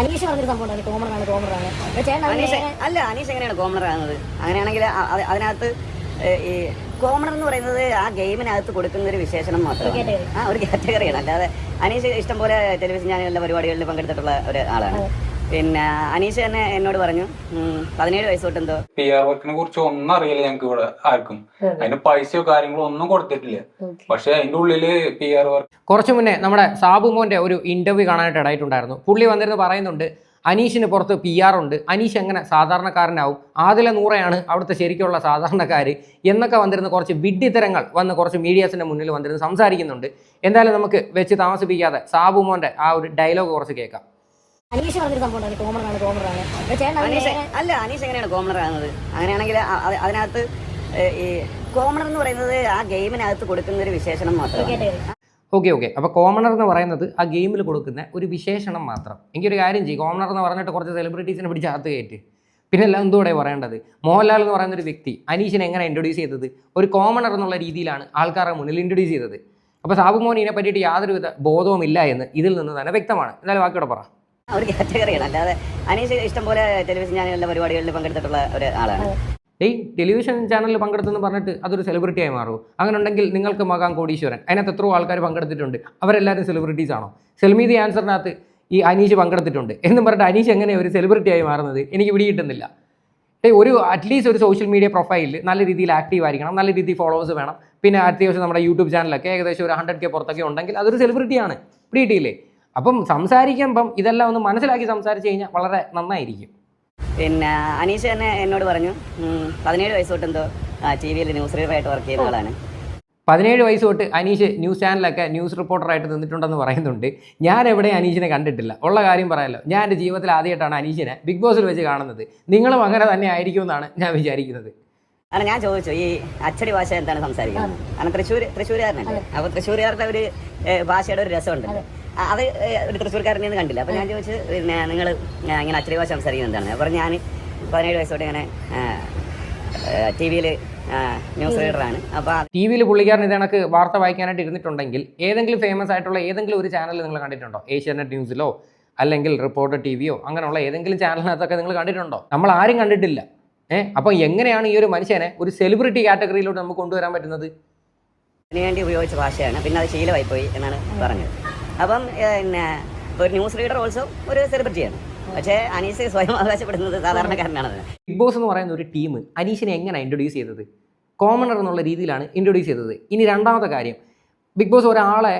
അനീഷ് പറഞ്ഞൊരു സംഭവം ഉണ്ടായിരുന്നു. കോമണറാണ് കോമണറാണ് അല്ല അനീഷ് എങ്ങനെയാണ് കോമണർ ആകുന്നത്? അങ്ങനെയാണെങ്കിൽ അതിനകത്ത് ഈ കോമണർ എന്ന് പറയുന്നത് ആ ഗെയിമിനകത്ത് കൊടുക്കുന്ന ഒരു വിശേഷണം മാത്രമാണ്. ആ ഒരു കാറ്റഗറിയാണ് അല്ലാതെ അനീഷ് ഇഷ്ടംപോലെ ടെലിവിഷൻ ചാനലിലെ പരിപാടികളിൽ പങ്കെടുത്തിട്ടുള്ള ഒരു ആളാണ് പിന്നെ അനീഷ് തന്നെ എന്നോട് പറഞ്ഞു പതിനേഴ് വയസ്സ് തൊട്ട് എന്തോ. പി ആർ വർക്കിനെ കുറിച്ച് ഒന്നും അറിയില്ല ഞങ്ങൾക്ക് ഇവിടെ ആർക്കും. അതിന് പൈസയോ കാര്യങ്ങളോ ഒന്നും കൊടുത്തിട്ടില്ല. പക്ഷെ അതിന്റെ ഉള്ളിൽ പി ആർ വർക്ക് കുറച്ചു മുന്നേ നമ്മുടെ സാബു മോന്റെ ഒരു ഇന്റർവ്യൂ കാണാനായിട്ട് ഇടയിട്ടുണ്ടായിരുന്നു. പുള്ളി വന്നിരുന്ന് പറയുന്നുണ്ട് അനീഷിന് പുറത്ത് പി ആർ ഉണ്ട്. അനീഷ് എങ്ങനെ സാധാരണക്കാരനാവും? ആദില നൂറയാണ് അവിടുത്തെ ശരിക്കുള്ള സാധാരണക്കാർ എന്നൊക്കെ വന്നിരുന്ന കുറച്ച് വിഡ്ഢിത്തരങ്ങൾ വന്ന് കുറച്ച് മീഡിയാസിന്റെ മുന്നിൽ വന്നിരുന്ന് സംസാരിക്കുന്നുണ്ട്. എന്തായാലും നമുക്ക് വെച്ച് താമസിപ്പിക്കാതെ സാബു മോന്റെ ആ ഒരു ഡയലോഗ് കുറച്ച് കേൾക്കാം. അനീഷ് പറഞ്ഞൊരു സംഭവം അനീഷ് അല്ല അനീഷ് എങ്ങനെയാണ് കോമണർ ആകുന്നത് അങ്ങനെയാണെങ്കിൽ അതിനകത്ത് ഈ കോമണർ എന്ന് പറയുന്നത് ആ ഗെയിമിനകത്ത് കൊടുക്കുന്ന ഒരു വിശേഷണം മാത്രമാണ്. Okay okay. അപ്പോൾ കോമണർ എന്ന് പറയുന്നത് ആ ഗെയിമിൽ കൊടുക്കുന്ന ഒരു വിശേഷണം മാത്രം. എനിക്കൊരു കാര്യം ചെയ്യും. കോമണർ എന്ന് പറഞ്ഞിട്ട് കുറച്ച് സെലിബ്രിറ്റീസിനെ പിടിച്ച് അകത്ത് കയറ്റി. പിന്നെ എല്ലാം എന്തുകൂടെ പറയേണ്ടത്? മോഹൻലാൽ എന്ന് പറയുന്ന ഒരു വ്യക്തി അനീഷിനെ എങ്ങനെ ഇൻട്രൊഡ്യൂസ് ചെയ്തത്? ഒരു കോമണർ എന്നുള്ള രീതിയിലാണ് ആൾക്കാരുടെ മുന്നിൽ ഇൻട്രൊഡ്യൂസ് ചെയ്തത്. അപ്പോൾ സാബു മോഹൻ ഇതിനെ പറ്റിയിട്ട് യാതൊരുവിധ ബോധവും ഇല്ല എന്ന് ഇതിൽ നിന്ന് തന്നെ വ്യക്തമാണ്. എന്നാലും ബാക്കിയോടെ പറ. ഒരു കാറ്റഗറിയാണ് അല്ലാതെ അനീഷ് ഇഷ്ടംപോലെ ടെലിവിഷൻ ചാനലിലെ പരിപാടികളിൽ പങ്കെടുത്തിട്ടുള്ള ഒരു ആളാണ്. ഏയ് ടെലിവിഷൻ ചാനലിൽ പങ്കെടുത്തെന്ന് പറഞ്ഞിട്ട് അതൊരു സെലിബ്രിറ്റിയായി മാറുമോ അങ്ങനെ ഉണ്ടെങ്കിൽ നിങ്ങൾക്ക് മകാം കോടീശ്വരൻ. അതിനകത്ത് എത്രയോ ആൾക്കാർ പങ്കെടുത്തിട്ടുണ്ട്. അവരെല്ലാവരും സെലിബ്രിറ്റീസ് ആണോ? സെൽമി ദി ആൻസറിനകത്ത് ഈ അനീഷ് പങ്കെടുത്തിട്ടുണ്ട്. എന്നും പറഞ്ഞിട്ട് അനീഷ് എങ്ങനെ ഒരു സെലിബ്രിറ്റിയായി മാറുന്നത്? എനിക്ക് പിടികിട്ടുന്നില്ല. ഏയ് ഒരു അറ്റ്ലീസ്റ്റ് ഒരു സോഷ്യൽ മീഡിയ പ്രൊഫൈലിൽ നല്ല രീതിയിൽ ആക്റ്റീവ് ആയിരിക്കണം. നല്ല രീതിയിൽ ഫോളോവേഴ്സ് വേണം. പിന്നെ അത്യാവശ്യം നമ്മുടെ യൂട്യൂബ് ചാനലൊക്കെ ഏകദേശം ഒരു ഹൺഡ്രഡ് കെ പുറത്തൊക്കെ ഉണ്ടെങ്കിൽ അതൊരു സെലിബ്രിറ്റിയാണ് പിടിയിട്ടില്ലേ അപ്പം സംസാരിക്കുമ്പം ഇതെല്ലാം ഒന്ന് മനസ്സിലാക്കി സംസാരിച്ച് കഴിഞ്ഞാൽ വളരെ നന്നായിരിക്കും. പിന്നെ അനീഷ് തന്നെ എന്നോട് പറഞ്ഞു പതിനേഴ് വയസ്സ് തൊട്ട് എന്തോ ടി വിയിൽ ന്യൂസ് റീഡറായിട്ട് വർക്ക് ചെയ്യുന്ന ആളാണ്. പതിനേഴ് വയസ്സ് തൊട്ട് അനീഷ് ന്യൂസ് ചാനലൊക്കെ ന്യൂസ് റിപ്പോർട്ടറായിട്ട് നിന്നിട്ടുണ്ടെന്ന് പറയുന്നുണ്ട്. ഞാൻ എവിടെ അനീഷിനെ കണ്ടിട്ടില്ല. ഉള്ള കാര്യം പറയാമല്ലോ ഞാൻ എന്റെ ജീവിതത്തിൽ ആദ്യമായിട്ടാണ് അനീഷിനെ ബിഗ് ബോസിൽ വെച്ച് കാണുന്നത്. നിങ്ങളും അങ്ങനെ തന്നെ ആയിരിക്കുമെന്നാണ് ഞാൻ വിചാരിക്കുന്നത്. അല്ല ഞാൻ ചോദിച്ചു ഈ അച്ചടി ഭാഷ എന്താണ് സംസാരിക്കുന്നത്? കാരണം തൃശ്ശൂർ തൃശ്ശൂരുകാരനല്ലേ? അപ്പോൾ തൃശ്ശൂരുകാരുടെ ഒരു ഭാഷയുടെ ഒരു രസമുണ്ടല്ലോ. അത് ഒരു തൃശ്ശൂർക്കാരനെ ഒന്നും കണ്ടില്ല. അപ്പോൾ ഞാൻ ചോദിച്ചു പിന്നെ നിങ്ങൾ ഇങ്ങനെ അച്ചടി ഭാഷ സംസാരിക്കുന്നത് എന്താണ്? അപ്പോൾ ഞാൻ പതിനേഴ് വയസ്സോടെ ഇങ്ങനെ ടി വിയിൽ ന്യൂസ് റീഡറാണ്. അപ്പോൾ ടി വിയിൽ പുള്ളിക്കാരൻ ഇത് കണക്ക് വാർത്ത വായിക്കാനായിട്ട് ഇരുന്നിട്ടുണ്ടെങ്കിൽ ഏതെങ്കിലും ഫേമസ് ആയിട്ടുള്ള ഏതെങ്കിലും ഒരു ചാനൽ നിങ്ങൾ കണ്ടിട്ടുണ്ടോ? ഏഷ്യാനെറ്റ് ന്യൂസിലോ അല്ലെങ്കിൽ റിപ്പോർട്ടർ ടി വിയോ അങ്ങനെയുള്ള ഏതെങ്കിലും ചാനലിനകത്തൊക്കെ നിങ്ങൾ കണ്ടിട്ടുണ്ടോ? നമ്മൾ ആരും കണ്ടിട്ടില്ല. ഏഹ് അപ്പം എങ്ങനെയാണ് ഈ ഒരു മനുഷ്യനെ ഒരു സെലിബ്രിറ്റി കാറ്റഗറിയിലോട്ട് നമുക്ക് കൊണ്ടുവരാൻ പറ്റുന്നത്? അതിനുവേണ്ടി ഉപയോഗിച്ച ഭാഷയാണ്. പിന്നെ അത് ശീലമായി പോയി എന്നാണ് പറഞ്ഞത്. അപ്പം പിന്നെ ഒരു ന്യൂസ് റീഡർ ഓൾസോ ഒരു സെലിബ്രിറ്റിയാണ് പക്ഷേ അനീസ് സ്വയം അവകാശപ്പെടുന്നത് സാധാരണക്കാരനാണ് ബിഗ് ബോസ് എന്ന് പറയുന്ന ഒരു ടീം അനീഷിനെ എങ്ങനെ ഇൻട്രൊഡ്യൂസ് ചെയ്തത്? കോമണർ എന്നുള്ള രീതിയിലാണ് ഇൻട്രൊഡ്യൂസ് ചെയ്തത്. ഇനി രണ്ടാമത്തെ കാര്യം ബിഗ് ബോസ് ഒരാളെ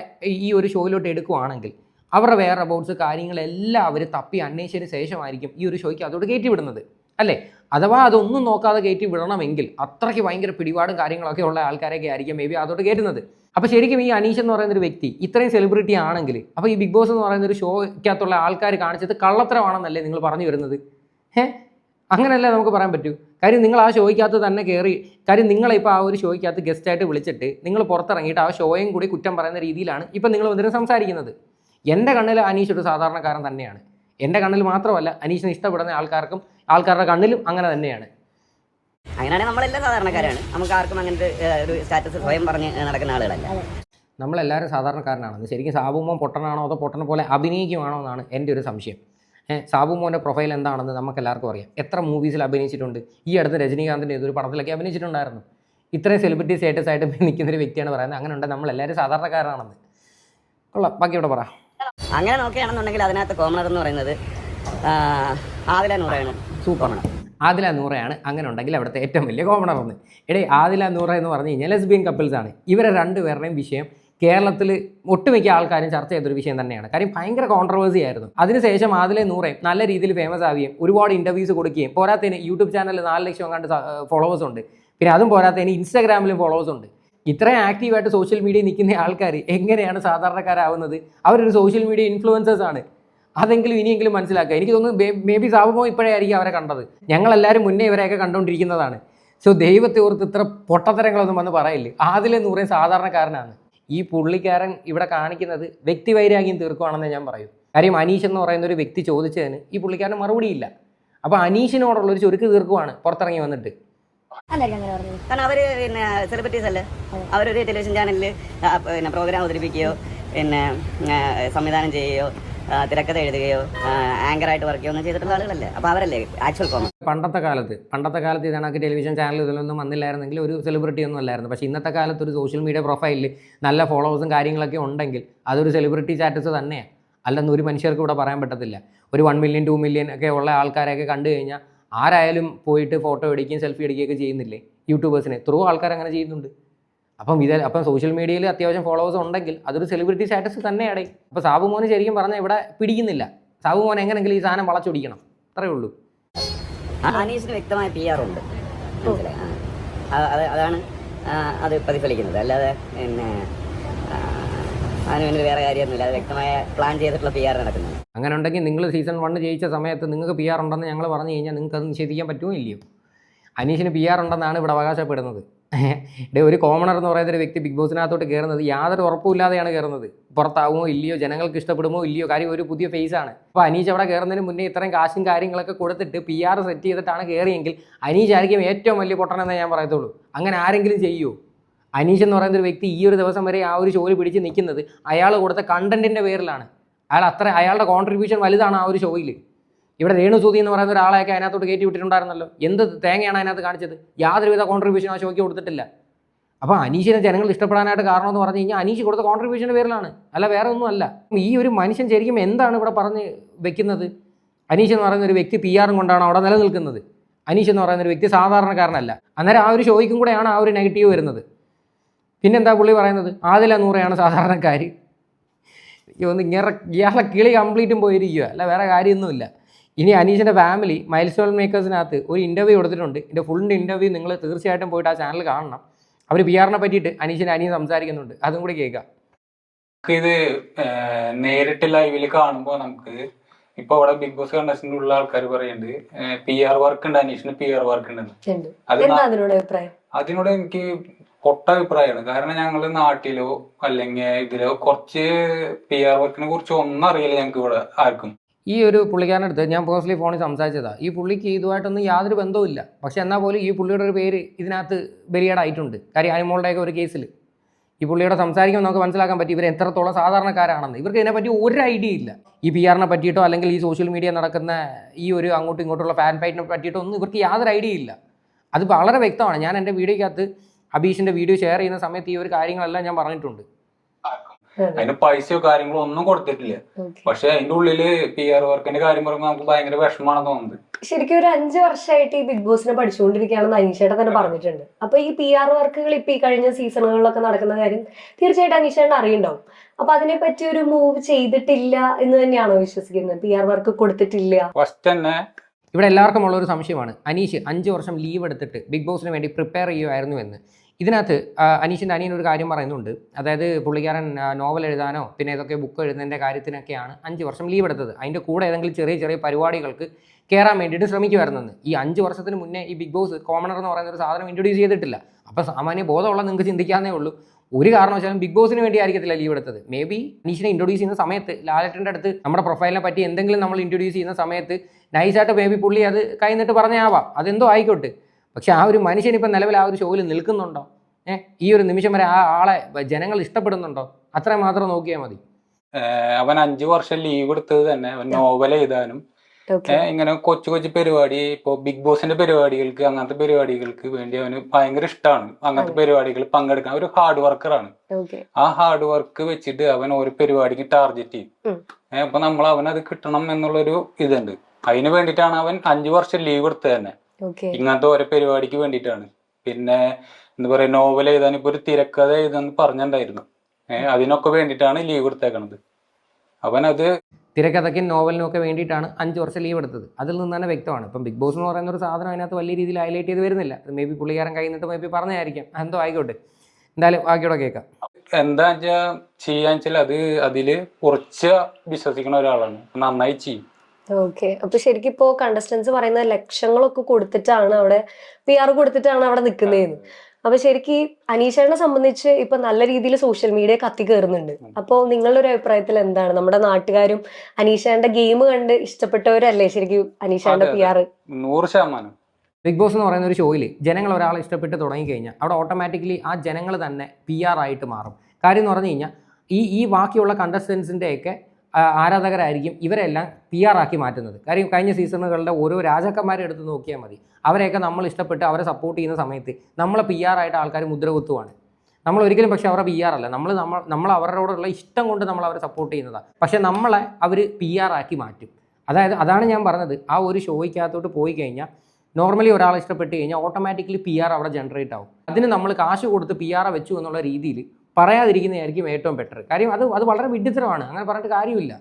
ഈ ഒരു ഷോയിലോട്ട് എടുക്കുവാണെങ്കിൽ അവരുടെ വേറെ അബൌട്ട്സ് കാര്യങ്ങളെല്ലാം അവർ തപ്പി അന്വേഷിച്ചതിന് ശേഷമായിരിക്കും ഈ ഒരു ഷോയ്ക്ക് അതോട് കയറ്റി വിടുന്നത്. അല്ലേ? അഥവാ അതൊന്നും നോക്കാതെ കയറ്റി വിടണമെങ്കിൽ അത്രയ്ക്ക് ഭയങ്കര പിടിപാടും കാര്യങ്ങളൊക്കെ ഉള്ള ആൾക്കാരൊക്കെ ആയിരിക്കും മേ ബി അതോട് കയറ്റുന്നത്. അപ്പോൾ ശരിക്കും ഈ അനീഷ് എന്ന് പറയുന്ന ഒരു വ്യക്തി ഇത്രയും സെലിബ്രിറ്റി ആണെങ്കിൽ അപ്പോൾ ഈ ബിഗ് ബോസ് എന്ന് പറയുന്ന ഒരു ഷോയ്ക്കകത്തുള്ള ആൾക്കാർ കാണിച്ചത് കള്ളത്തരമാണെന്നല്ലേ നിങ്ങൾ പറഞ്ഞു വരുന്നത്? ഏ അങ്ങനെയല്ലേ നമുക്ക് പറയാൻ പറ്റൂ? കാര്യം നിങ്ങൾ ആ ഷോയ്ക്കകത്ത് തന്നെ കയറി കാര്യം നിങ്ങളെ ഇപ്പോൾ ആ ഒരു ഷോയ്ക്കകത്ത് ഗസ്റ്റായിട്ട് വിളിച്ചിട്ട് നിങ്ങൾ പുറത്തിറങ്ങിയിട്ട് ആ ഷോയും കൂടി കുറ്റം പറയുന്ന രീതിയിലാണ് ഇപ്പം നിങ്ങൾ വന്നിട്ട് സംസാരിക്കുന്നത്. എന്റെ കണ്ണിൽ അനീഷ് ഒരു സാധാരണക്കാരൻ തന്നെയാണ്. എന്റെ കണ്ണിൽ മാത്രമല്ല അനീഷിനെ ഇഷ്ടപ്പെടുന്ന ആൾക്കാർക്കും ആൾക്കാരുടെ കണ്ണിലും അങ്ങനെ തന്നെയാണ്. അങ്ങനെയാണെങ്കിൽ നമ്മളെല്ലാം സാധാരണക്കാരാണ്. നമുക്ക് ആർക്കും അങ്ങനത്തെ ഒരു സ്റ്റാറ്റസ് സ്വയം പറഞ്ഞ് നടക്കുന്ന ആളുകളല്ല. നമ്മളെല്ലാവരും സാധാരണക്കാരനാണെന്ന് ശരിക്കും സാബുമോൻ പൊട്ടനാണോ അതോ പൊട്ടനെ പോലെ അഭിനയിക്കുവാണോ എന്നാണ് എന്റെ ഒരു സംശയം. സാബുമോന്റെ പ്രൊഫൈൽ എന്താണെന്ന് നമുക്ക് എല്ലാവർക്കും അറിയാം. എത്ര മൂവീസിൽ അഭിനയിച്ചിട്ടുണ്ട്? ഈ അടുത്ത് രജനീകാന്തിന്റെ ഏതൊരു പടത്തിലൊക്കെ അഭിനയിച്ചിട്ടുണ്ടായിരുന്നു. ഇത്രയും സെലിബ്രിറ്റി സ്റ്റേറ്റസ് ആയിട്ട് നിൽക്കുന്ന ഒരു വ്യക്തിയാണ് പറയുന്നത്. അങ്ങനെ ഉണ്ട് നമ്മളെല്ലാവരും സാധാരണക്കാരാണെന്ന് കൊള്ളാം. ബാക്കി ഇവിടെ പറ. അങ്ങനെ നോക്കുകയാണെന്നുണ്ടെങ്കിൽ അതിനകത്ത് കോമണർ എന്ന് പറയുന്നത് ആദില നൂറാണ് സൂപ്പറാണ് ആദില നൂറയാണ്. അങ്ങനെ ഉണ്ടെങ്കിൽ അവിടുത്തെ ഏറ്റവും വലിയ കോമണർ ഒന്ന്. എടേ ആദില നൂറ എന്ന് പറഞ്ഞു കഴിഞ്ഞാൽ ലെസ്ബിയൻ ആണ്. ഇവരെ രണ്ടുപേരുടെയും വിഷയം കേരളത്തിൽ ഒട്ടുമിക്ക ആൾക്കാരും ചർച്ച ചെയ്തൊരു വിഷയം തന്നെയാണ്. കാര്യം ഭയങ്കര കോൺട്രവേഴ്സി ആയിരുന്നു. അതിനുശേഷം ആദിലെ നൂറേ നല്ല രീതിയിൽ ഫേമസ് ആവുകയും ഒരുപാട് ഇന്റർവ്യൂസ് കൊടുക്കുകയും പോരാത്തതിന് യൂട്യൂബ് ചാനലിൽ നാല് ലക്ഷം കണ്ട് ഫോളോവേഴ്സ് ഉണ്ട്. പിന്നെ അതും പോരാത്തതിന് ഇൻസ്റ്റാഗ്രാമിലും ഫോളോവേഴ്സ് ഉണ്ട്. ഇത്രയും ആക്റ്റീവായിട്ട് സോഷ്യൽ മീഡിയയിൽ നിൽക്കുന്ന ആൾക്കാർ എങ്ങനെയാണ് സാധാരണക്കാരാവുന്നത്? അവരൊരു സോഷ്യൽ മീഡിയ ഇൻഫ്ലുവൻസേഴ്സ് ആണ്. അതെങ്കിലും ഇനിയെങ്കിലും മനസ്സിലാക്കുക. എനിക്ക് തോന്നുന്നു മേ ബി സാബുമോ ഇപ്പോഴേ ആയിരിക്കും അവരെ കണ്ടത്. ഞങ്ങളെല്ലാവരും മുന്നേ ഇവരെയൊക്കെ കണ്ടുകൊണ്ടിരിക്കുന്നതാണ്. സോ ദൈവത്തെ ഓർത്ത് ഇത്ര പൊട്ടത്തരങ്ങളൊന്നും വന്ന് പറയില്ല? ആദിലെ നൂറേം സാധാരണക്കാരനാണ്. ഈ പുള്ളിക്കാരൻ ഇവിടെ കാണിക്കുന്നത് വ്യക്തിവൈരാഗ്യം തീർക്കുവാണെന്ന് ഞാൻ പറയും. കാര്യം അനീഷ് എന്ന് പറയുന്ന ഒരു വ്യക്തി ചോദിച്ചതിന് ഈ പുള്ളിക്കാരന് മറുപടിയില്ല അപ്പോൾ അനീഷിനോടുള്ള ഒരു ചുരുക്ക് തീർക്കുവാണ് പുറത്തിറങ്ങി വന്നിട്ട്. കാരണം അവർ പിന്നെ സെലിബ്രിറ്റീസ് അല്ലേ? അവരൊരു ടെലിവിഷൻ ചാനലിൽ പിന്നെ പ്രോഗ്രാം അവതരിപ്പിക്കുകയോ പിന്നെ സംവിധാനം ചെയ്യുകയോ തിരക്കഥ എഴുതുകയോ ആങ്കറായിട്ട് വർക്ക് ചെയ്യുകയോ ചെയ്തിട്ടുള്ള ആളുകളല്ലേ? അപ്പോൾ അവരല്ലേ ആക്ച്വൽ കോമൺ പണ്ടത്തെ കാലത്ത് പണ്ടത്തെ കാലത്ത് ഇതാണെങ്കിൽ ടെലിവിഷൻ ചാനൽ ഇതിലൊന്നും വന്നില്ലായിരുന്നെങ്കിൽ ഒരു സെലിബ്രിറ്റി ഒന്നും അല്ലായിരുന്നു. പക്ഷേ ഇന്നത്തെ കാലത്ത് ഒരു സോഷ്യൽ മീഡിയ പ്രൊഫൈലിൽ നല്ല ഫോളോവേഴ്സും കാര്യങ്ങളൊക്കെ ഉണ്ടെങ്കിൽ അതൊരു സെലിബ്രിറ്റി സ്റ്റാറ്റസ് തന്നെയാണ് അല്ലെന്ന് ഒരു മനുഷ്യർക്ക് ഇവിടെ പറയാൻ പറ്റത്തില്ല. ഒരു വൺ മില്യൺ ടു മില്യൺ ഒക്കെ ഉള്ള ആൾക്കാരെയൊക്കെ കണ്ടു കഴിഞ്ഞാൽ ആരായാലും പോയിട്ട് ഫോട്ടോ എടുക്കുകയും സെൽഫി എടുക്കുകയൊക്കെ ചെയ്യുന്നില്ലേ? യൂട്യൂബേഴ്സിനെ ത്രൂ ആൾക്കാർ അങ്ങനെ ചെയ്യുന്നുണ്ട്. അപ്പം ഇത് അപ്പം സോഷ്യൽ മീഡിയയിൽ അത്യാവശ്യം ഫോളോവേഴ്സ് ഉണ്ടെങ്കിൽ അതൊരു സെലിബ്രിറ്റി സ്റ്റാറ്റസ് തന്നെയാണ് അപ്പോൾ സാബു മോന് ശരിക്കും പറഞ്ഞാൽ ഇവിടെ പിടിക്കുന്നില്ല. സാബു മോൻ എങ്ങനെയെങ്കിലും ഈ സാധനം വളച്ചൊടിക്കണം. അത്രേ ഉള്ളൂ. അനീഷിന് വ്യക്തമായ പി ആർ ഉണ്ട്. അതാണ് അത് പ്രതിഫലിക്കുന്നത്. അല്ലാതെ പിന്നെ അതിന് വേറെ കാര്യമൊന്നുമില്ല. അത് വ്യക്തമായ പ്ലാൻ ചെയ്തിട്ടുള്ള പി ആർ നടക്കുന്നത് അങ്ങനെ ഉണ്ടെങ്കിൽ നിങ്ങൾ സീസൺ വണ്ണ് ജയിച്ച സമയത്ത് നിങ്ങൾക്ക് പി ആർ ഉണ്ടെന്ന് ഞങ്ങൾ പറഞ്ഞു കഴിഞ്ഞാൽ നിങ്ങൾക്ക് അത് നിഷേധിക്കാൻ പറ്റുമോ ഇല്ലയോ? അനീഷിന് പി ആർ ഉണ്ടെന്നാണ് ഇവിടെ അവകാശപ്പെടുന്നത്. ഇവിടെ ഒരു കോമണർ എന്ന് പറയുന്ന ഒരു വ്യക്തി ബിഗ് ബോസിനകത്തോട്ട് കയറുന്നത് യാതൊരു ഉറപ്പുമില്ലാതെയാണ് കയറുന്നത്. പുറത്താകുമോ ഇല്ലയോ ജനങ്ങൾക്ക് ഇഷ്ടപ്പെടുമോ ഇല്ലയോ കാര്യം ഒരു പുതിയ ഫേസ് ആണ്. അപ്പോൾ അനീഷ് അവിടെ കയറുന്നതിന് മുന്നേ ഇത്രയും കാശും കാര്യങ്ങളൊക്കെ കൊടുത്തിട്ട് പി ആർ സെറ്റ് ചെയ്തിട്ടാണ് കയറിയെങ്കിൽ അനീഷ് ആയിരിക്കും ഏറ്റവും വലിയ പൊട്ടനെന്നേ ഞാൻ പറയത്തുള്ളൂ. അങ്ങനെ ആരെങ്കിലും ചെയ്യുമോ അനീഷ് എന്ന് പറയുന്ന ഒരു വ്യക്തി ഈ ഒരു ദിവസം വരെ ആ ഒരു ഷോയിൽ പിടിച്ച് നിൽക്കുന്നത് അയാൾ കൊടുത്ത കണ്ടന്റിന്റെ പേരിലാണ്. അയാൾ അത്ര അയാളുടെ കോൺട്രിബ്യൂഷൻ വലുതാണ് ആ ഒരു ഷോയിൽ ഇവിടെ രേണുസൂതി എന്ന് പറയുന്ന ഒരാളെയൊക്കെ അതിനകത്തോട്ട് കയറ്റി വിട്ടിട്ടുണ്ടായിരുന്നല്ലോ. എന്ത് തേങ്ങയാണ് അതിനകത്ത് കാണിച്ചത്? യാതൊരുവിധ കോൺട്രിബ്യൂഷനും ആ കൊടുത്തിട്ടില്ല. അപ്പോൾ അനീഷിനെ ജനങ്ങൾ ഇഷ്ടപ്പെടാനായിട്ട് കാരണം എന്ന് പറഞ്ഞു കഴിഞ്ഞാൽ അനീഷ് കൊടുത്ത കോൺട്രിബ്യൂഷന്റെ പേരിലാണ്. അല്ല വേറെ ഒന്നുമല്ല ഈ ഒരു മനുഷ്യൻ ശരിക്കും എന്താണ് ഇവിടെ പറഞ്ഞ് വെക്കുന്നത്? അനീഷ് എന്ന് പറയുന്ന ഒരു വ്യക്തി പി ആറും കൊണ്ടാണ് അവിടെ നിലനിൽക്കുന്നത്. അനീഷ് എന്ന് പറയുന്ന ഒരു വ്യക്തി സാധാരണക്കാരനല്ല. അന്നേരം ആ ഒരു ഷോയ്ക്കും കൂടെയാണ് ആ ഒരു നെഗറ്റീവ് വരുന്നത്. പിന്നെന്താ പുള്ളി പറയുന്നത്? ആദില നൂറയാണ് സാധാരണക്കാർ ഒന്ന് ഇങ്ങനെ ഇയാളെ കിളി കംപ്ലീറ്റും പോയിരിക്കുക അല്ല വേറെ കാര്യമൊന്നുമില്ല. ഇനി അനീഷിന്റെ ഫാമിലി മൈൽ സ്റ്റോൺ മേക്കേഴ്സിനകത്ത് ഒരു ഇന്റർവ്യൂ കൊടുത്തിട്ടുണ്ട്. എന്റെ ഫുള്ളിന്റെ ഇന്റർവ്യൂ നിങ്ങൾ തീർച്ചയായിട്ടും പോയിട്ട് ആ ചാനൽ കാണണം. അവർ പി ആറിനെ പറ്റിയിട്ട് അനീഷിന്റെ അനിയൻ സംസാരിക്കുന്നുണ്ട്. അതും കൂടി കേൾക്കാം. നമുക്ക് ഇത് നേരിട്ട് ലൈവിൽ കാണുമ്പോൾ നമുക്ക് ഇപ്പൊ അവിടെ ബിഗ് ബോസ് കണ്ടസ്റ്റന്റ് ഉള്ള ആൾക്കാർ പറയുന്നുണ്ട് പി ആർ വർക്ക് ഉണ്ട് അനീഷിന് പി ആർ വർക്ക് ഉണ്ടെന്ന് ഉണ്ട്. അതിനോട് എനിക്ക് പൊട്ട അഭിപ്രായമാണ് കാരണം ഞങ്ങൾ നാട്ടിലോ അല്ലെങ്കിൽ ഇതിലോ കുറച്ച് പി ആർ വർക്കിനെ കുറിച്ച് ഒന്നും അറിയില്ല ഞങ്ങൾക്ക് ഇവിടെ ആർക്കും. ഈ ഒരു പുള്ളിക്കാരന്റെ അടുത്ത് ഞാൻ പേഴ്സണലി ഫോണിൽ സംസാരിച്ചതാണ് ഈ പുള്ളിക്ക് ഇതുമായിട്ടൊന്നും യാതൊരു ബന്ധവുമില്ല. പക്ഷെ എന്നാൽ പോലും ഈ പുള്ളിയുടെ ഒരു പേര് ഇതിനകത്ത് ബലിയേടായിട്ടുണ്ട്. കാര്യം അനിമോളുടെയൊക്കെ ഒരു കേസിൽ ഈ പുള്ളിയുടെ സംസാരിക്കുമ്പോൾ നമുക്ക് മനസ്സിലാക്കാൻ പറ്റി ഇവർ എത്രത്തോളം സാധാരണക്കാരാണെന്ന്. ഇവർക്ക് ഇതിനെപ്പറ്റി ഒരു ഐഡിയ ഇല്ല. ഈ പി ആറിനെ പറ്റിയിട്ടോ അല്ലെങ്കിൽ ഈ സോഷ്യൽ മീഡിയ നടക്കുന്ന ഈ ഒരു അങ്ങോട്ടും ഇങ്ങോട്ടുള്ള ഫാൻ ഫൈറ്റിനെ പറ്റിയിട്ടോ ഒന്നും ഇവർക്ക് യാതൊരു ഐഡിയ ഇല്ല. അത് വളരെ വ്യക്തമാണ്. ഞാൻ എന്റെ വീഡിയോയ്ക്കകത്ത് അബീഷിന്റെ വീഡിയോ ഷെയർ ചെയ്യുന്ന സമയത്ത് ഈ ഒരു കാര്യങ്ങളെല്ലാം ഞാൻ പറഞ്ഞിട്ടുണ്ട്. അതിന് പൈസയോ കാര്യങ്ങളോ ഒന്നും കൊടുത്തിട്ടില്ല. പക്ഷെ അതിന്റെ ഉള്ളിൽ പി ആർ വർക്കിന്റെ കാര്യം പറയുമ്പോൾ നമുക്ക് ഭയങ്കര വിഷമമാണെന്ന് തോന്നുന്നത്. ശരിക്കും ഒരു അഞ്ചു വർഷമായിട്ട് ഈ ബിഗ് ബോസിനെ പഠിച്ചുകൊണ്ടിരിക്കുകയാണെന്ന് അനീഷേട്ടൻ തന്നെ പറഞ്ഞിട്ടുണ്ട്. അപ്പൊ ഈ പി ആർ വർക്കുകൾ ഇപ്പൊ ഈ കഴിഞ്ഞ സീസണുകളിലൊക്കെ നടക്കുന്ന കാര്യം തീർച്ചയായിട്ടും അനീഷേട്ടൻ അറിയണ്ടാവും. അപ്പൊ അതിനെ പറ്റി ഒരു മൂവ് ചെയ്തിട്ടില്ല എന്ന് തന്നെയാണോ വിശ്വസിക്കുന്നത്? പി ആർ വർക്ക് കൊടുത്തിട്ടില്ല. ഫസ്റ്റ് തന്നെ ഇവിടെ എല്ലാവർക്കും ഉള്ള ഒരു സംശയമാണ്. അനീഷ് അഞ്ച് വർഷം ലീവ് എടുത്തിട്ട് ബിഗ് ബോസിന് വേണ്ടി പ്രിപ്പയർ ചെയ്യുമായിരുന്നു എന്ന് ഇതിനകത്ത് അനീഷിന്റെ അനിയൻ ഒരു കാര്യം പറയുന്നുണ്ട്. അതായത് പുള്ളിക്കാരൻ നോവൽ എഴുതാനോ പിന്നെ ഇതൊക്കെ ബുക്ക് എഴുതുന്നതിന്റെ കാര്യത്തിനൊക്കെയാണ് അഞ്ച് വർഷം ലീവ് എടുത്തത്. അതിന്റെ കൂടെ ഏതെങ്കിലും ചെറിയ ചെറിയ പരിപാടികൾക്ക് കയറാൻ വേണ്ടിയിട്ട് ശ്രമിക്കുമായിരുന്നെന്ന് ഈ അഞ്ച് വർഷത്തിന് മുന്നേ ഈ ബിഗ് ബോസ് കോമണർ എന്ന് പറയുന്ന ഒരു സാധനം ഇൻട്രൊഡ്യൂസ് ചെയ്തിട്ടില്ല. അപ്പോൾ സാമാന്യ ബോധമുള്ള നിങ്ങൾക്ക് ചിന്തിക്കാന്നേ ഉള്ളൂ. ഒരു കാരണം കാരണവശാലും ബിഗ് ബോസിന് വേണ്ടി ആയിരിക്കത്തില്ല ലീവ് എടുത്തത്. മേ ബി അനീഷിനെ ഇൻട്രൊഡ്യൂസ് ചെയ്യുന്ന സമയത്ത് ലാലറ്റിന്റെ അടുത്ത് നമ്മുടെ പ്രൊഫൈലിനെ പറ്റി എന്തെങ്കിലും നമ്മൾ ഇൻട്രൊഡ്യൂസ് ചെയ്യുന്ന സമയത്ത് നൈസായിട്ട് മേ ബി പുള്ളി അത് കൈന്നിട്ട് പറഞ്ഞാവാം. അതെന്തോ ആയിക്കോട്ടെ. പക്ഷെ ആ ഒരു മനുഷ്യൻ ഇപ്പം നിലവിൽ ആ ഒരു ഷോയിൽ നിൽക്കുന്നുണ്ടോ? ഏഹ് ഈ ഒരു നിമിഷം വരെ ആ ആളെ ജനങ്ങൾ ഇഷ്ടപ്പെടുന്നുണ്ടോ? അത്ര മാത്രം നോക്കിയാൽ മതി. അവൻ അഞ്ചു വർഷം ലീവ് എടുത്തത് തന്നെ. അവൻ നോവൽ എഴുതാനും. ഇങ്ങനെ കൊച്ചു കൊച്ചു പരിപാടി ഇപ്പൊ ബിഗ് ബോസിന്റെ പരിപാടികൾക്ക് അങ്ങനത്തെ പരിപാടികൾക്ക് വേണ്ടി അവന് ഭയങ്കര ഇഷ്ടമാണ് അങ്ങനത്തെ പരിപാടികൾ പങ്കെടുക്കാൻ. ഒരു ഹാർഡ് വർക്കറാണ് ആ ഹാർഡ് വർക്ക് വെച്ചിട്ട് അവൻ ഒരു പരിപാടിക്ക് ടാർഗറ്റ് ചെയ്യും. അപ്പൊ നമ്മൾ അവൻ അത് കിട്ടണം എന്നുള്ളൊരു ഇതുണ്ട്. അതിന് വേണ്ടിയിട്ടാണ് അവൻ അഞ്ചു വർഷം ലീവ് എടുത്തത് തന്നെ. ഇങ്ങനത്തെ ഓരോ പരിപാടിക്ക് വേണ്ടിയിട്ടാണ്. പിന്നെ എന്താ പറയാ നോവൽ എഴുതാൻ ഇപ്പൊ ഒരു തിരക്കഥ എഴുതാന്ന് പറഞ്ഞിട്ടുണ്ടായിരുന്നു. ഏഹ് അതിനൊക്കെ വേണ്ടിയിട്ടാണ് ലീവ് എടുത്തേക്കണത്. അവൻ അത് തിരക്കഥയ്ക്കും നോവലിനും ഒക്കെ വേണ്ടിയിട്ടാണ് അഞ്ച് വർഷം ലീവ് എടുത്തത്. അതിൽ നിന്ന് തന്നെ വ്യക്തമാണ്. ഇപ്പം ബിഗ് ബോസ് എന്ന് പറയുന്ന ഒരു സാധനം അതിനകത്ത് വലിയ രീതിയിൽ ഹൈലൈറ്റ് ചെയ്ത് വരുന്നില്ല. അത് മേ ബി പുള്ളിക്കാരൻ കഴിഞ്ഞിട്ട് മേ ബി പറഞ്ഞായിരിക്കും. എന്തോ ആയിക്കോട്ടെ. എന്തായാലും ബാക്കിയോടെ കേൾക്കാം. എന്താ വെച്ചാൽ ചെയ്യാന്ന് വെച്ചാൽ അത് അതിൽ കുറച്ച് വിശ്വസിക്കുന്ന ഒരാളാണ്. നന്നായി ചെയ്യും. ഓക്കെ അപ്പൊ ശരിക്കും ഇപ്പോ കണ്ടസ്റ്റൻസ് പറയുന്ന ലക്ഷങ്ങളൊക്കെ കൊടുത്തിട്ടാണ് അവിടെ പി ആർ കൊടുത്തിട്ടാണ് അവിടെ നിൽക്കുന്നതെന്ന് അപ്പൊ ശരിക്കും ഈ അനീഷേനെ സംബന്ധിച്ച് ഇപ്പൊ നല്ല രീതിയിൽ സോഷ്യൽ മീഡിയ കത്തി കയറുന്നുണ്ട് അപ്പൊ നിങ്ങളുടെ ഒരു അഭിപ്രായത്തിൽ എന്താണ്? നമ്മുടെ നാട്ടുകാരും അനീഷേന്റെ ഗെയിം കണ്ട് ഇഷ്ടപ്പെട്ടവരല്ലേ ശരിക്കും അനീഷേന്റെ അതെ, പി ആർ നൂറ് ശതമാനം. ബിഗ് ബോസ് എന്ന് പറയുന്ന ഒരു ഷോയിൽ ജനങ്ങൾ ഒരാളെ ഇഷ്ടപ്പെട്ട് തുടങ്ങിക്കഴിഞ്ഞാൽ അവിടെ ഓട്ടോമാറ്റിക്കലി ആ ജനങ്ങൾ തന്നെ പി ആർ ആയിട്ട് മാറും. കാര്യം എന്ന് പറഞ്ഞു കഴിഞ്ഞാൽ ഈ ഈ ബാക്കിയുള്ള കണ്ടസ്റ്റൻസിന്റെയൊക്കെ ആരാധകരായിരിക്കും ഇവരെല്ലാം പി ആർ ആക്കി മാറ്റുന്നത്. കാര്യം കഴിഞ്ഞ സീസണുകളുടെ ഓരോ രാജാക്കന്മാരെ എടുത്ത് നോക്കിയാൽ മതി. അവരെയൊക്കെ നമ്മൾ ഇഷ്ടപ്പെട്ട് അവരെ സപ്പോർട്ട് ചെയ്യുന്ന സമയത്ത് നമ്മളെ പി ആർ ആയിട്ട് ആൾക്കാർ മുദ്രകുത്തുവാണ്. നമ്മൾ ഒരിക്കലും പക്ഷേ അവരെ പി ആർ അല്ല. നമ്മൾ നമ്മൾ നമ്മൾ അവരോടുള്ള ഇഷ്ടം കൊണ്ട് നമ്മൾ അവരെ സപ്പോർട്ട് ചെയ്യുന്നതാണ് പക്ഷേ നമ്മളെ അവർ പി ആർ ആക്കി മാറ്റും. അതായത് അതാണ് ഞാൻ പറഞ്ഞത്. ആ ഒരു ഷോയ്ക്കകത്തോട്ട് പോയി കഴിഞ്ഞാൽ നോർമലി ഒരാളെ ഇഷ്ടപ്പെട്ട് കഴിഞ്ഞാൽ ഓട്ടോമാറ്റിക്കലി പി ആർ അവിടെ ജനറേറ്റ് ആവും. അതിന് നമ്മൾ കാശ് കൊടുത്ത് പി ആർ വെച്ചു എന്നുള്ള രീതിയിൽ പറയാതിരിക്കുന്നതായിരിക്കും ഏറ്റവും ബെറ്റർ കാര്യം അത് അത് വളരെ വിഡിത്തരമാണ് അങ്ങനെ പറഞ്ഞിട്ട് കാര്യമില്ല.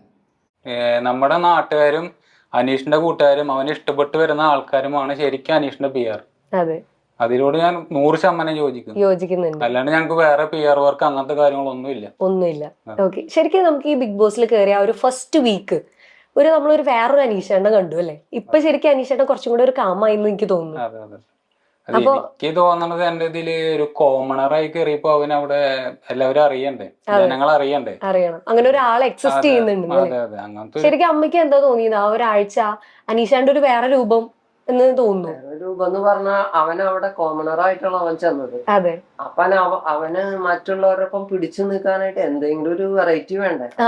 നമ്മുടെ നാട്ടുകാരും അനീഷിന്റെ കൂട്ടുകാരും അവന് ഇഷ്ടപ്പെട്ട് വരുന്ന ആൾക്കാരുമാണ് ശരിക്കും അനീഷിന്റെ പി ആർ അതെ. അതിനോട് ഞാൻ നൂറ് ശതമാനം യോജിക്കുന്നു. യോജിക്കുന്നുണ്ട്. അല്ലാണ്ട് ഞങ്ങൾക്ക് വേറെ പി ആർ വർക്ക് അങ്ങനത്തെ കാര്യങ്ങളൊന്നുമില്ല. ഒന്നുമില്ല. ആ. ഓക്കെ ശരിക്കും നമുക്ക് ഈ ബിഗ് ബോസിൽ കയറിയ ആ ഒരു ഫസ്റ്റ് വീക്ക് ഒരു നമ്മളൊരു വേറൊരു അനീഷേണ്ണ കണ്ടു അല്ലേ? ഇപ്പൊ ശരിക്കും അനീഷേണ്ണ കുറച്ചും കൂടെ ഒരു കാമായി എന്ന് എനിക്ക് തോന്നുന്നു. എനിക്ക് തോന്നണത് എന്റെ ഇതിൽ ഒരു കോമണറായി കയറിയപ്പോ അവൻ അവിടെ എല്ലാവരും അറിയണ്ടേ? ജനങ്ങൾ അറിയണ്ടേ? അറിയണം. അങ്ങനെ ഒരാൾ എക്സിസ്റ്റ് ചെയ്യുന്നുണ്ട് ശരിക്കും അമ്മയ്ക്ക് എന്താ തോന്നിയത്? ആ ഒരാഴ്ച അനീഷാന്റെ ഒരു വേറെ രൂപം എന്ന് തോന്നുന്നു. രൂപം എന്ന് പറഞ്ഞാൽ അവൻ അവിടെ കോമണർ ആയിട്ടാണ് അവൻ ചെന്നത്. അതെ. അപ്പൊ അവ- അവന് മറ്റുള്ളവരൊപ്പം പിടിച്ചു നിൽക്കാനായിട്ട് എന്തെങ്കിലും ഒരു വെറൈറ്റി വേണ്ടേ?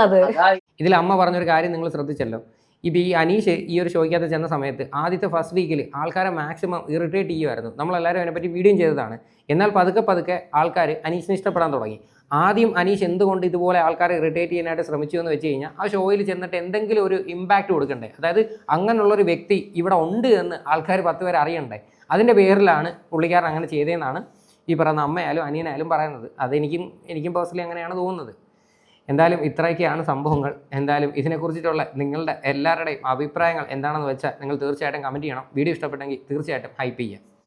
ഇതിൽ അമ്മ പറഞ്ഞൊരു കാര്യം നിങ്ങൾ ശ്രദ്ധിച്ചല്ലോ. ഇപ്പം ഈ അനീഷ് ഈ ഒരു ഷോയ്ക്കകത്ത് ചെന്ന സമയത്ത് ആദ്യത്തെ ഫസ്റ്റ് വീക്കിൽ ആൾക്കാരെ മാക്സിമം ഇറിറ്റേറ്റ് ചെയ്യുമായിരുന്നു നമ്മളെല്ലാവരും അതിനെപ്പറ്റി വീഡിയോ ചെയ്തതാണ്. എന്നാൽ പതുക്കെ പതുക്കെ ആൾക്കാർ അനീഷിനെ ഇഷ്ടപ്പെടാൻ തുടങ്ങി. ആദ്യം അനീഷ് എന്തുകൊണ്ട് ഇതുപോലെ ആൾക്കാരെ ഇറിറ്റേറ്റ് ചെയ്യാനായിട്ട് ശ്രമിച്ചു എന്ന് വെച്ച് കഴിഞ്ഞാൽ ആ ഷോയിൽ ചെന്നിട്ട് എന്തെങ്കിലും ഒരു ഇമ്പാക്റ്റ് കൊടുക്കണ്ടേ? അതായത് അങ്ങനെയുള്ളൊരു വ്യക്തി ഇവിടെ ഉണ്ട് എന്ന് ആൾക്കാർ പത്ത് പേര് അറിയണ്ടേ? അതിന്റെ പേരിലാണ് പുള്ളിക്കാരൻ അങ്ങനെ ചെയ്തതെന്നാണ് ഈ പറയുന്ന അമ്മയായാലും അനിയനായാലും പറയുന്നത്. അതെനിക്കും എനിക്കും പേഴ്സണലി അങ്ങനെയാണ് തോന്നുന്നത്. എന്തായാലും ഇത്രയൊക്കെയാണ് സംഭവങ്ങൾ. എന്തായാലും ഇതിനെക്കുറിച്ചിട്ടുള്ള നിങ്ങളുടെ എല്ലാവരുടെയും അഭിപ്രായങ്ങൾ എന്താണെന്ന് വെച്ചാൽ നിങ്ങൾ തീർച്ചയായിട്ടും കമന്റ് ചെയ്യണം. വീഡിയോ ഇഷ്ടപ്പെട്ടെങ്കിൽ തീർച്ചയായിട്ടും ഹൈപ്പ് ചെയ്യുക.